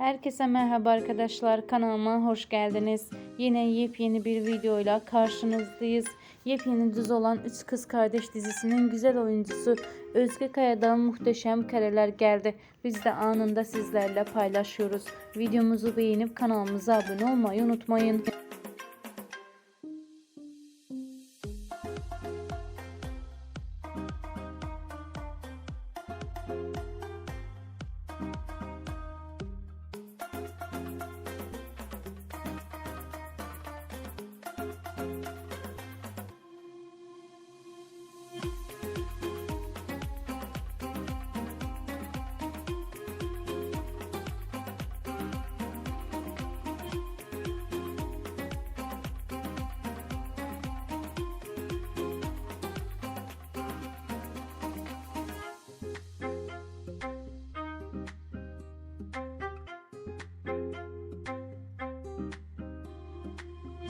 Herkese merhaba arkadaşlar kanalıma hoş geldiniz. Yine yepyeni bir videoyla karşınızdayız. Yepyeni dizi olan Üç Kız Kardeş dizisinin güzel oyuncusu Özge Kaya'dan muhteşem kareler geldi. Biz de anında sizlerle paylaşıyoruz. Videomuzu beğenip kanalımıza abone olmayı unutmayın.